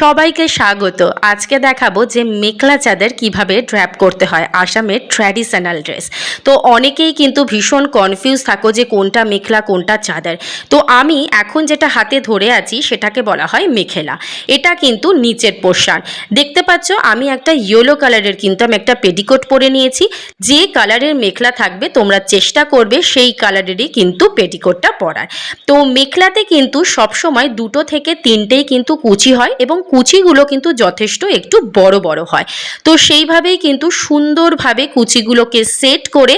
সবাইকে স্বাগত। আজকে দেখাবো যে মেখলা চাদর কীভাবে ড্র্যাপ করতে হয় আসামের ট্র্যাডিশনাল ড্রেস তো অনেকেই কিন্তু ভীষণ কনফিউজ থাকো যে কোনটা মেখলা, কোনটা চাদর। তো আমি এখন যেটা হাতে ধরে আছি সেটাকে বলা হয় মেখেলা। এটা কিন্তু নিচের পোর্শান দেখতে পাচ্ছ, আমি একটা ইয়েলো কালারের কিন্তু আমি একটা পেটিকোট পরে নিয়েছি। যে কালারের মেখলা থাকবে, তোমরা চেষ্টা করবে সেই কালারেরই কিন্তু পেটিকোটটা পরার। তো মেখলাতে কিন্তু সবসময় দুটো থেকে তিনটেই কিন্তু কুচি হয় এবং কুচিগুলো কিন্তু যথেষ্ট একটু বড় বড় হয়। তো সেইভাবেই কিন্তু সুন্দরভাবে কুচিগুলোকে সেট করে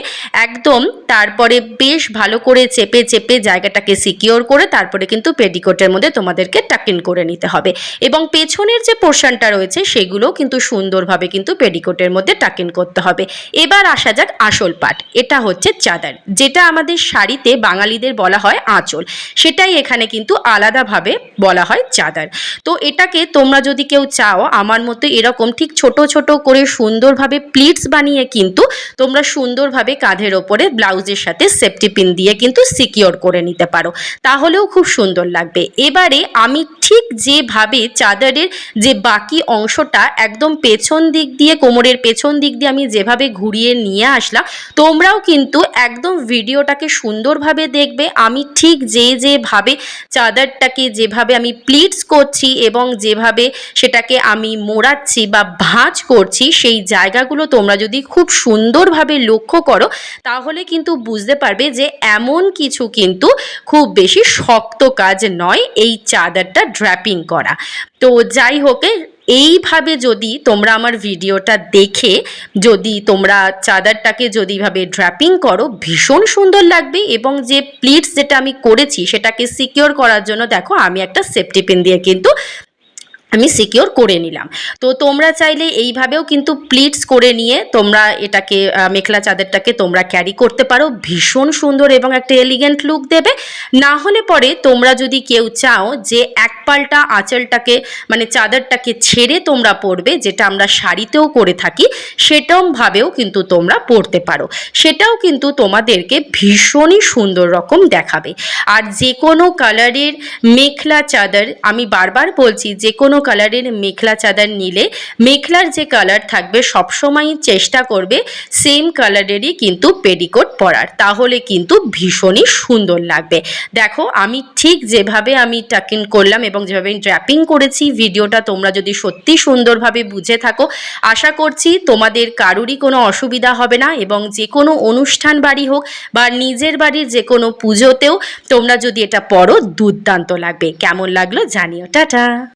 একদম তারপরে বেশ ভালো করে চেপে চেপে জায়গাটাকে সিকিওর করে তারপরে কিন্তু পেটিকোটের মধ্যে তোমাদেরকে টাকিন করে নিতে হবে। এবং পেছনের যে পোর্শনটা রয়েছে সেগুলো কিন্তু সুন্দরভাবে কিন্তু পেটিকোটের মধ্যে টাকিন করতে হবে। এবার আসা যাক আসল পাট এটা হচ্ছে চাদার, যেটা আমাদের শাড়িতে বাঙালিদের বলা হয় আঁচল। সেটাই এখানে কিন্তু আলাদাভাবে বলা হয় চাদার। তো এটাকে তোমরা যদি কেউ চাও, আমার মতো এরকম ঠিক ছোট ছোট করে সুন্দরভাবে প্লিটস বানিয়ে কিন্তু তোমরা সুন্দরভাবে কাঁধের ওপরে ব্লাউজের সাথে সেফটি পিন দিয়ে কিন্তু সিকিওর করে নিতে পারো। তাহলেও খুব সুন্দর লাগবে। এবারে আমি ঠিক যেভাবে চাদরের যে বাকি অংশটা একদম পেছন দিক দিয়ে, কোমরের পেছন দিক দিয়ে আমি যেভাবে ঘুরিয়ে নিয়ে আসলাম, তোমরাও কিন্তু একদম ভিডিওটাকে সুন্দরভাবে দেখবে। আমি ঠিক যে যেভাবে চাদরটাকে, যেভাবে আমি প্লিটস করছি এবং যেভাবে সেটাকে আমি মোড়াচ্ছি বা ভাঁজ করছি, সেই জায়গাগুলো তোমরা যদি খুব সুন্দরভাবে লক্ষ্য করো, তাহলে কিন্তু বুঝতে পারবে যে এমন কিছু কিন্তু খুব বেশি শক্ত কাজ নয় এই চাদরটা ড্র্যাপিং করা। তো যাই হোক এইভাবে যদি তোমরা আমার ভিডিওটা দেখে, যদি তোমরা চাদরটাকে যদি ভাবে ড্র্যাপিং করো, ভীষণ সুন্দর লাগবে এবং যে প্লিটস যেটা আমি করেছি, সেটাকে সিকিওর করার জন্য দেখো, আমি একটা সেফটি পিন দিয়ে কিন্তু আমি সিকিওর করে নিলাম। তো তোমরা চাইলে এইভাবেও কিন্তু প্লিটস করে নিয়ে তোমরা এটাকে মেখলা চাদরটাকে তোমরা ক্যারি করতে পারো। ভীষণ সুন্দর এবং একটা এলিগেন্ট লুক দেবে। না হলে পরে তোমরা যদি কেউ চাও যে এক পাল্টা আঁচলটাকে মানে চাদরটাকে ছেড়ে তোমরা পরবে, যেটা আমরা শাড়িতেও করে থাকি সেটাও ভাবেও কিন্তু তোমরা পরতে পারো। সেটাও কিন্তু তোমাদেরকে ভীষণই সুন্দর রকম দেখাবে। আর যে কোনো কালারের মেখলা চাদর, আমি বারবার বলছি যে কোনো কালারের মেখলা চাদর নিলে মেখলার যে কালার থাকবে সবসময়ই চেষ্টা করবে সেম কালারেরই কিন্তু পেডিকোট পরার। তাহলে কিন্তু ভীষণই সুন্দর লাগবে। দেখো, আমি ঠিক যেভাবে আমি টাকিং করলাম এবং যেভাবে ড্র্যাপিং করেছি, ভিডিওটা তোমরা যদি সত্যি সুন্দরভাবে বুঝে থাকো, আশা করছি তোমাদের কারুরই কোনো অসুবিধা হবে না এবং যে কোনো অনুষ্ঠান বাড়ি হোক বা নিজের বাড়ির যে কোনো পুজোতেও তোমরা যদি এটা পড়ো দুর্দান্ত লাগবে। কেমন লাগল জানিও। টাটা!